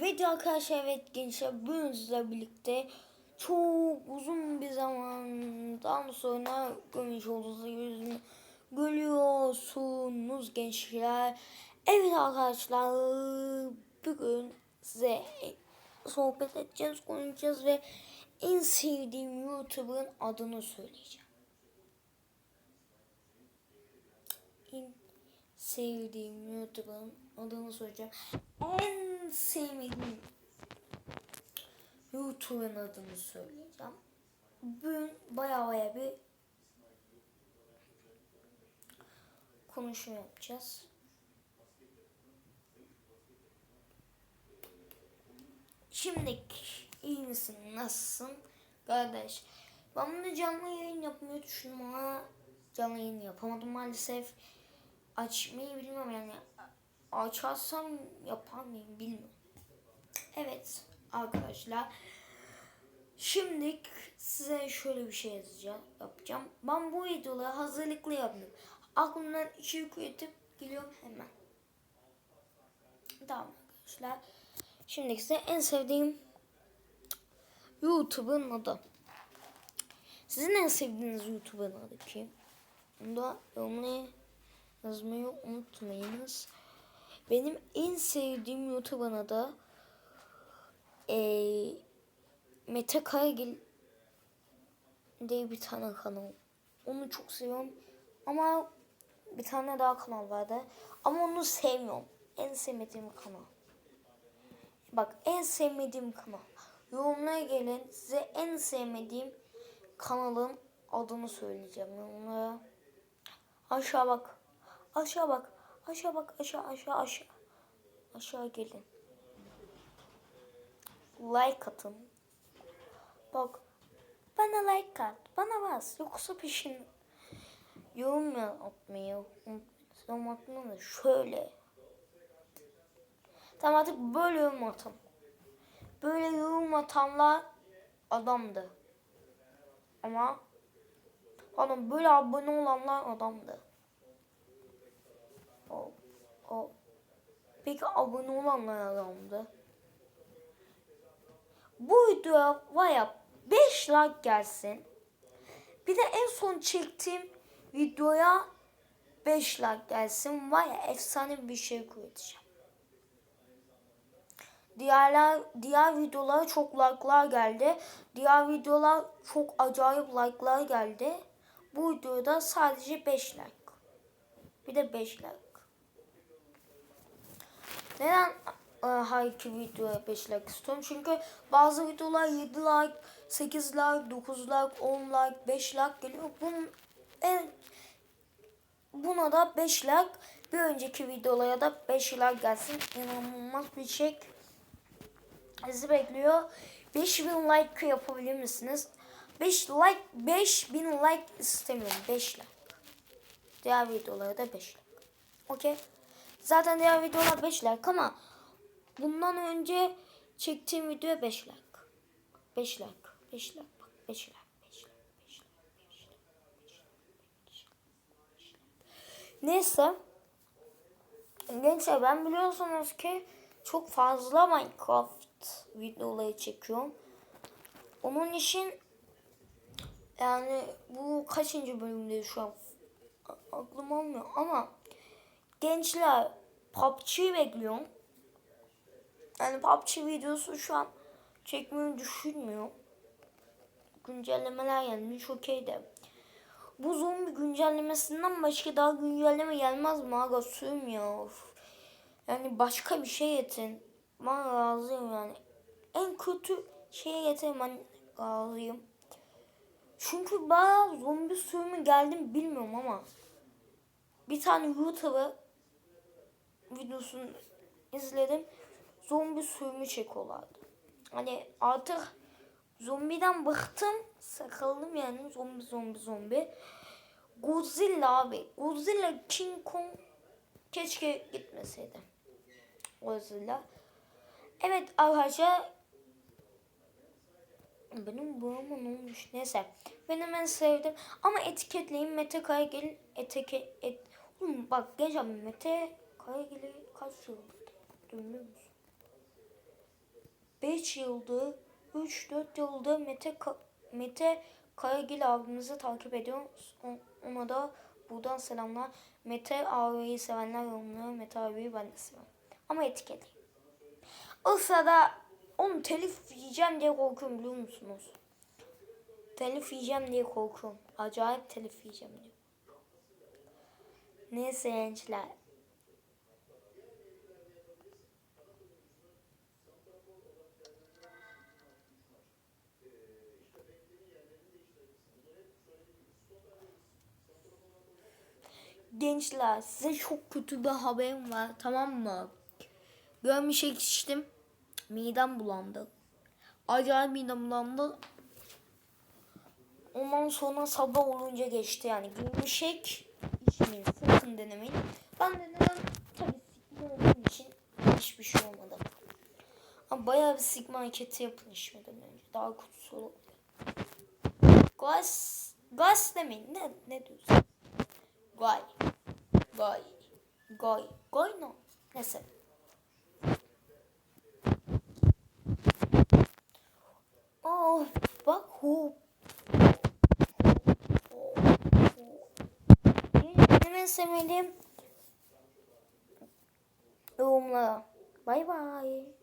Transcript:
Evet arkadaşlar evet gençler bugün sizlerle birlikte çok uzun bir zamandan sonra görmüş olduğunuz yüzünü görüyorsunuz gençler. Evet arkadaşlar bugün size sohbet edeceğiz, konuşacağız ve en sevdiğim YouTuber'ın adını söyleyeceğim. En sevdiğim YouTuber'ın adını söyleyeceğim. En sevdiğim YouTuber'ın adını söyleyeceğim. Bugün baya baya bir konuşma yapacağız. Şimdi iyi misin? Nasılsın? Kardeş. Ben bunu canlı yayın yapmayı düşündüm ama canlı yayın yapamadım maalesef. Açmayı bilmiyorum yani. Açarsam yapar mıyım bilmiyorum. Evet arkadaşlar. Şimdi size şöyle bir şey yazacağım, yapacağım. Ben bu videoları hazırlıklı yaptım. Aklımdan içerik üretip geliyorum hemen. Tamam arkadaşlar. Şimdi size en sevdiğim YouTube'un adı. Sizin en sevdiğiniz YouTube'un adı kim? Bunu da yorumlara yazmayı unutmayınız. Benim en sevdiğim YouTube'un adı ee, Mete Karagil diye bir tane kanal. Onu çok seviyorum. Ama bir tane daha kanal vardı. Ama onu sevmiyorum. En sevmediğim kanal. Bak en sevmediğim kanal. Yorumlara gelin. Size en sevmediğim kanalın adını söyleyeceğim. Yorumlara. Aşağı bak. Aşağı bak. Aşağı bak. Aşağı aşağı aşağı. Aşağı gelin. Like atın. Bak. Bana like at. Bana bas. Yoksa peşin. Yorum atmayı unutmayın. Yorum şöyle. Tamam artık böyle yorum atın. Böyle yorum atanlar adamdı. Ama pardon böyle abone olanlar adamdı. O, o. Peki abone olanlar adamdı. Bu videoya var ya 5 like gelsin. Bir de en son çektiğim videoya 5 like gelsin. Var ya efsane bir şey üreteceğim. Diğerler, diğer videolara çok like'lar geldi. Diğer videolar çok acayip like'lar geldi. Bu videoda sadece 5 like. Bir de 5 like. Neden e, her iki videoya 5 like istiyorum? Çünkü bazı videolar 7 like, 8 like, 9 like, 10 like, 5 like geliyor. Bunun en buna da 5 like. Bir önceki videolara da 5 like gelsin. İnanılmaz bir şey sizi bekliyor. 5000 like yapabilir misiniz? 5 like 5000 like istemiyorum. 5 like. Diğer videolara da 5 like. Okey. Zaten diğer videolar 5 like ama bundan önce çektiğim videoya 5 like. 5 like. 5 like. Bak 5 like. 5 like. 5 like. 5 like. 5 like. Neyse. Gençler ben biliyorsunuz ki çok fazla Minecraft videoları çekiyorum. Onun için yani bu kaçıncı bölümde şu an aklım olmuyor ama gençler PUBG'yi bekliyorum. Yani PUBG videosu şu an çekmeyi düşünmüyorum. Güncellemeler gelmiş okey de. Bu zombi güncellemesinden başka daha güncelleme gelmez mi? Aga sürmüyor. Yani başka bir şey yetin. Ben razıyım yani. En kötü şeye getirin ben razıyım. Çünkü bayağı zombi sürümü geldim bilmiyorum ama bir tane YouTuber videosunu izledim. Zombi sürümü çekiyorlardı. Hani artık zombiden bıktım. Sıkıldım yani zombi zombi zombi. Godzilla abi. Godzilla King Kong keşke gitmeseydi. Godzilla. Evet arkadaşlar benim buğuma ne olmuş neyse benim en sevdiğim ama etiketleyin Mete Karagil etike et Oğlum bak gençler Mete Karagil'i kaç yıl biliyor musun? 5 yıldır 3-4 yıldır Mete, Ka- Mete Karagil abimizi takip ediyoruz. Ona da buradan selamlar. Mete abiyi sevenler yorumluyor. Mete abiyi ben de seviyorum. Ama etiketli. O sırada onu telif yiyeceğim diye korkuyorum biliyor musunuz? Telif yiyeceğim diye korkuyorum. Acayip telif yiyeceğim diye. Neyse gençler. Gençler size çok kötü bir haberim var tamam mı? Görmüş içtim. Midem bulandı. Acayip midem bulandı. Ondan sonra sabah olunca geçti yani. Gümüşek içmeyin. Sakın denemeyin. Ben denedim. Tabii sigma olduğum için hiçbir şey olmadı. Ama bayağı bir sigma hareketi yapın içmeden önce. Daha kutusu olabilir. Gaz, gaz demeyin. Ne, ne diyorsun? Gay. Gay. Gay. Gay ne? Neyse. Oh, bak hop. Benim en sevmediğim yorumlara. Bay bay.